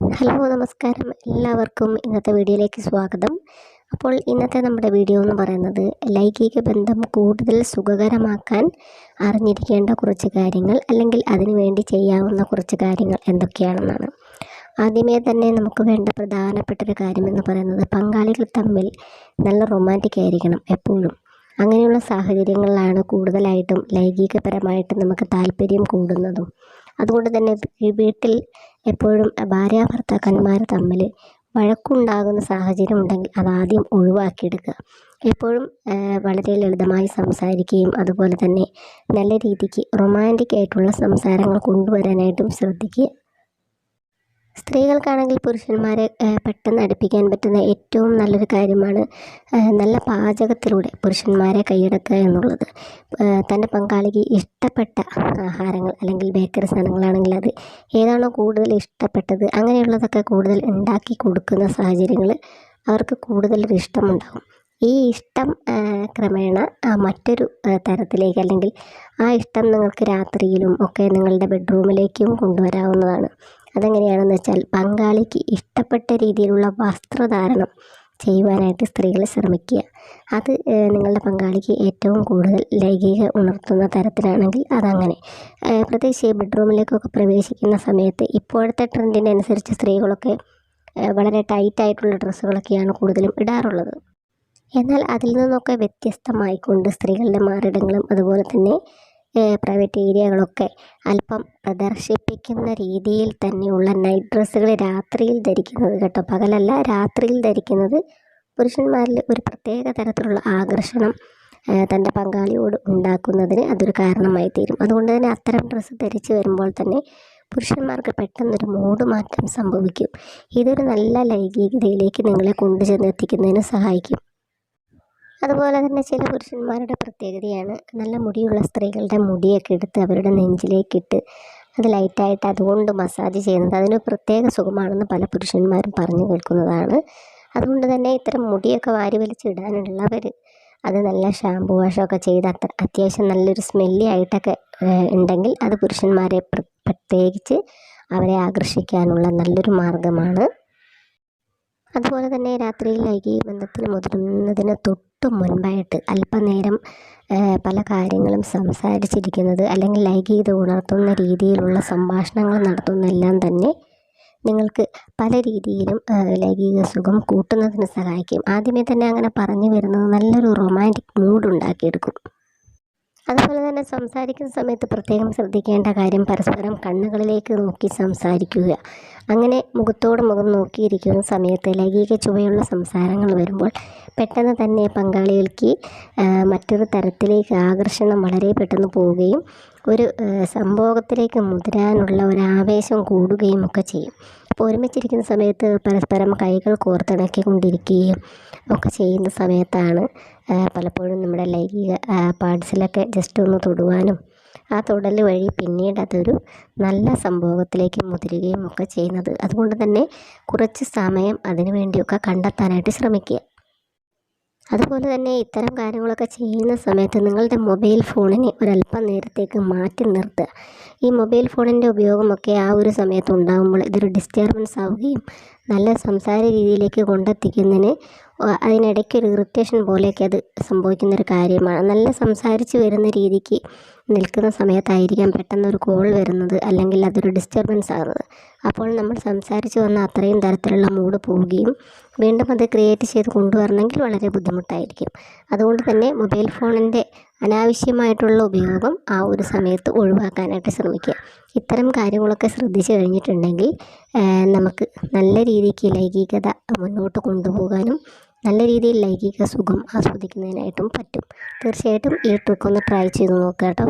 Hello നമസ്കാരം. എല്ലാവർക്കും ഇന്നത്തെ വീഡിയോയിലേക്ക് സ്വാഗതം. അപ്പോൾ ഇന്നത്തെ നമ്മുടെ വീഡിയോ എന്ന് പറയുന്നത് ലൈംഗിക ബന്ധം കൂടുതൽ സുഖകരമാക്കാൻ അറിഞ്ഞിരിക്കേണ്ട കുറച്ച് കാര്യങ്ങൾ അല്ലെങ്കിൽ അതിനുവേണ്ടി ചെയ്യാവുന്ന കുറച്ച് കാര്യങ്ങൾ എന്തൊക്കെയാണെന്നാണ്. ആദ്യമേ തന്നെ നമുക്ക് വേണ്ട പ്രധാനപ്പെട്ട ഒരു കാര്യമെന്ന് പറയുന്നത് പങ്കാളികൾ തമ്മിൽ നല്ല റൊമാന്റിക് ആയിരിക്കണം എപ്പോഴും. അങ്ങനെയുള്ള സാഹചര്യങ്ങളിലാണ് കൂടുതലായിട്ടും ലൈംഗികപരമായിട്ട് നമുക്ക് താല്പര്യം കൂടുന്നതും അതുകൊണ്ട് തന്നെ വീട്ടിൽ എപ്പോഴും ഭാര്യ ഭർത്താക്കന്മാർ തമ്മിൽ വഴക്കുണ്ടാകുന്ന സാഹചര്യം ഉണ്ടെങ്കിൽ അത് അതാദ്യം ഒഴിവാക്കിയെടുക്കുക. എപ്പോഴും വളരെ ലളിതമായി സംസാരിക്കുകയും അതുപോലെ തന്നെ നല്ല രീതിക്ക് റൊമാന്റിക് ആയിട്ടുള്ള സംസാരങ്ങൾ കൊണ്ടുവരാനായിട്ടും ശ്രദ്ധിക്കുക. സ്ത്രീകൾക്കാണെങ്കിൽ പുരുഷന്മാരെ പെട്ടെന്ന് അടുപ്പിക്കാൻ പറ്റുന്ന ഏറ്റവും നല്ലൊരു കാര്യമാണ് നല്ല പാചകത്തിലൂടെ പുരുഷന്മാരെ കൈയടക്കുക എന്നുള്ളത്. തന്റെ പങ്കാളിക്ക് ഇഷ്ടപ്പെട്ട ആഹാരങ്ങൾ അല്ലെങ്കിൽ ബേക്കറി സാധനങ്ങളാണെങ്കിൽ അത് ഏതാണോ കൂടുതൽ ഇഷ്ടപ്പെട്ടത് അങ്ങനെയുള്ളതൊക്കെ കൂടുതൽ ഉണ്ടാക്കി കൊടുക്കുന്ന സാഹചര്യങ്ങൾ അവർക്ക് കൂടുതലൊരു ഇഷ്ടമുണ്ടാകും. ഈ ഇഷ്ടം ക്രമേണ മറ്റൊരു തരത്തിലേക്ക് അല്ലെങ്കിൽ ആ ഇഷ്ടം നിങ്ങൾക്ക് രാത്രിയിലും ഒക്കെ നിങ്ങളുടെ ബെഡ്റൂമിലേക്കും കൊണ്ടുവരാവുന്നതാണ്. അതെങ്ങനെയാണെന്ന് വെച്ചാൽ പങ്കാളിക്ക് ഇഷ്ടപ്പെട്ട രീതിയിലുള്ള വസ്ത്രധാരണം ചെയ്യുവാനായിട്ട് സ്ത്രീകൾ ശ്രമിക്കുക. അത് നിങ്ങളുടെ പങ്കാളിക്ക് ഏറ്റവും കൂടുതൽ ലൈംഗിക ഉണർത്തുന്ന തരത്തിലാണെങ്കിൽ അതങ്ങനെ. പ്രത്യേകിച്ച് ബെഡ്റൂമിലേക്കൊക്കെ പ്രവേശിക്കുന്ന സമയത്ത് ഇപ്പോഴത്തെ ട്രെൻഡിനനുസരിച്ച് സ്ത്രീകളൊക്കെ വളരെ ടൈറ്റായിട്ടുള്ള ഡ്രസ്സുകളൊക്കെയാണ് കൂടുതലും ഇടാറുള്ളത്. എന്നാൽ അതിൽ നിന്നൊക്കെ വ്യത്യസ്തമായിക്കൊണ്ട് സ്ത്രീകളുടെ മാറിടങ്ങളും അതുപോലെ തന്നെ പ്രൈവറ്റ് ഏരിയകളൊക്കെ അല്പം പ്രദർശിപ്പിക്കുന്ന രീതിയിൽ തന്നെയുള്ള നൈറ്റ് ഡ്രസ്സുകൾ രാത്രിയിൽ ധരിക്കുന്നത് കേട്ടോ. പകലല്ല രാത്രിയിൽ ധരിക്കുന്നത് പുരുഷന്മാരിൽ ഒരു പ്രത്യേക തരത്തിലുള്ള ആകർഷണം തന്റെ പങ്കാളിയോട് ഉണ്ടാക്കുന്നതിന് അതൊരു കാരണമായി തീരും. അതുകൊണ്ട് തന്നെ അത്തരം ഡ്രസ്സ് ധരിച്ച് വരുമ്പോൾ തന്നെ പുരുഷന്മാർക്ക് പെട്ടെന്നൊരു മൂഡ് മാറ്റം സംഭവിക്കും. ഇതൊരു നല്ല ലൈംഗികതയിലേക്ക് നിങ്ങളെ കൊണ്ടുചെന്ന് എത്തിക്കുന്നതിന് സഹായിക്കും. അതുപോലെ തന്നെ ചില പുരുഷന്മാരുടെ പ്രത്യേകതയാണ് നല്ല മുടിയുള്ള സ്ത്രീകളുടെ മുടിയൊക്കെ എടുത്ത് അവരുടെ നെഞ്ചിലേക്കിട്ട് അത് ലൈറ്റായിട്ട് അതുകൊണ്ട് മസാജ് ചെയ്യുന്നത് അതിന് പ്രത്യേക സുഖമാണെന്ന് പല പുരുഷന്മാരും പറഞ്ഞു കേൾക്കുന്നതാണ്. അതുകൊണ്ട് തന്നെ ഇത്തരം മുടിയൊക്കെ വാരി വലിച്ചിടാനുള്ളവർ അത് നല്ല ഷാമ്പു വാഷൊക്കെ ചെയ്ത് അത്ര അത്യാവശ്യം നല്ലൊരു സ്മെല്ലി ആയിട്ടൊക്കെ ഉണ്ടെങ്കിൽ അത് പുരുഷന്മാരെ പ്രത്യേകിച്ച് അവരെ ആകർഷിക്കാനുള്ള നല്ലൊരു മാർഗമാണ് അതുപോലെ തന്നെ രാത്രിയിൽ ലൈംഗിക ബന്ധത്തിന് മുതിരുന്നതിന് തൊട്ട് മുൻപായിട്ട് അല്പനേരം പല കാര്യങ്ങളും സംസാരിച്ചിരിക്കുന്നത് അല്ലെങ്കിൽ ലൈംഗികത ഉണർത്തുന്ന രീതിയിലുള്ള സംഭാഷണങ്ങൾ നടത്തുന്നതെല്ലാം തന്നെ നിങ്ങൾക്ക് പല രീതിയിലും ലൈംഗിക സുഖം കൂട്ടുന്നതിന് സഹായിക്കും. ആദ്യമേ തന്നെ അങ്ങനെ പറഞ്ഞു വരുന്നത് നല്ലൊരു റൊമാന്റിക് മൂഡ് ഉണ്ടാക്കിയെടുക്കും. അതുപോലെ തന്നെ സംസാരിക്കുന്ന സമയത്ത് പ്രത്യേകം ശ്രദ്ധിക്കേണ്ട കാര്യം പരസ്പരം കണ്ണുകളിലേക്ക് നോക്കി സംസാരിക്കുക. അങ്ങനെ മുഖത്തോട് മുഖം നോക്കിയിരിക്കുന്ന സമയത്ത് ലൈംഗിക ചുവയുള്ള സംസാരങ്ങൾ വരുമ്പോൾ പെട്ടെന്ന് തന്നെ പങ്കാളികൾക്ക് മറ്റൊരു തരത്തിലേക്ക് ആകർഷണം വളരെ പെട്ടെന്ന് പോവുകയും ഒരു സംഭോഗത്തിലേക്ക് മുതിരാനുള്ള ഒരു ആവേശം കൂടുകയും ഒക്കെ ചെയ്യും. അപ്പോൾ ഒരുമിച്ചിരിക്കുന്ന സമയത്ത് പരസ്പരം കൈകൾ കോർത്തിണക്കിക്കൊണ്ടിരിക്കുകയും ഒക്കെ ചെയ്യുന്ന സമയത്താണ് പലപ്പോഴും നമ്മുടെ ലൈംഗിക പാർട്സിലൊക്കെ ജസ്റ്റ് ഒന്ന് തൊടുവാനും ആ തൊടൽ വഴി പിന്നീട് അതൊരു നല്ല സംഭവത്തിലേക്ക് മുതിരുകയും ഒക്കെ ചെയ്യുന്നത്. അതുകൊണ്ട് തന്നെ കുറച്ച് സമയം അതിനു വേണ്ടിയൊക്കെ കണ്ടെത്താനായിട്ട് ശ്രമിക്കുക. അതുപോലെ തന്നെ ഇത്തരം കാര്യങ്ങളൊക്കെ ചെയ്യുന്ന സമയത്ത് നിങ്ങളുടെ മൊബൈൽ ഫോണിനെ ഒരല്പം നേരത്തേക്ക് മാറ്റി നിർത്തുക ഈ മൊബൈൽ ഫോണിന്റെ ഉപയോഗമൊക്കെ ആ ഒരു സമയത്ത് ഉണ്ടാകുമ്പോൾ ഇതൊരു ഡിസ്റ്റർബൻസ് ആവുകയും നല്ല സംസാര രീതിയിലേക്ക് കൊണ്ടെത്തിക്കുന്നതിന് അതിനിടയ്ക്ക് ഒരു ഇറിറ്റേഷൻ പോലെയൊക്കെ അത് സംഭവിക്കുന്നൊരു കാര്യമാണ്. നല്ല സംസാരിച്ച് വരുന്ന രീതിക്ക് നിൽക്കുന്ന സമയത്തായിരിക്കാം പെട്ടെന്ന് ഒരു കോൾ വരുന്നത് അല്ലെങ്കിൽ അതൊരു ഡിസ്റ്റർബൻസ് ആകുന്നത് അപ്പോൾ നമ്മൾ സംസാരിച്ച് വന്ന അത്രയും തരത്തിലുള്ള മൂഡ് പോവുകയും വീണ്ടും അത് ക്രിയേറ്റ് ചെയ്ത് കൊണ്ടുവരണമെങ്കിൽ വളരെ ബുദ്ധിമുട്ടായിരിക്കും. അതുകൊണ്ട് തന്നെ മൊബൈൽ ഫോണിന്റെ അനാവശ്യമായിട്ടുള്ള ഉപയോഗം ആ ഒരു സമയത്ത് ഒഴിവാക്കാനായിട്ട് ശ്രമിക്കുക. ഇത്തരം കാര്യങ്ങളൊക്കെ ശ്രദ്ധിച്ചു കഴിഞ്ഞിട്ടുണ്ടെങ്കിൽ നമുക്ക് നല്ല രീതിക്ക് ലൈംഗികത മുന്നോട്ട് കൊണ്ടുപോകാനും നല്ല രീതിയിൽ ലൈംഗിക സുഖം ആസ്വദിക്കുന്നതിനായിട്ടും പറ്റും. തീർച്ചയായിട്ടും ഈ ട്രിക്ക് ഒന്ന് ട്രൈ ചെയ്ത് നോക്കുക കേട്ടോ.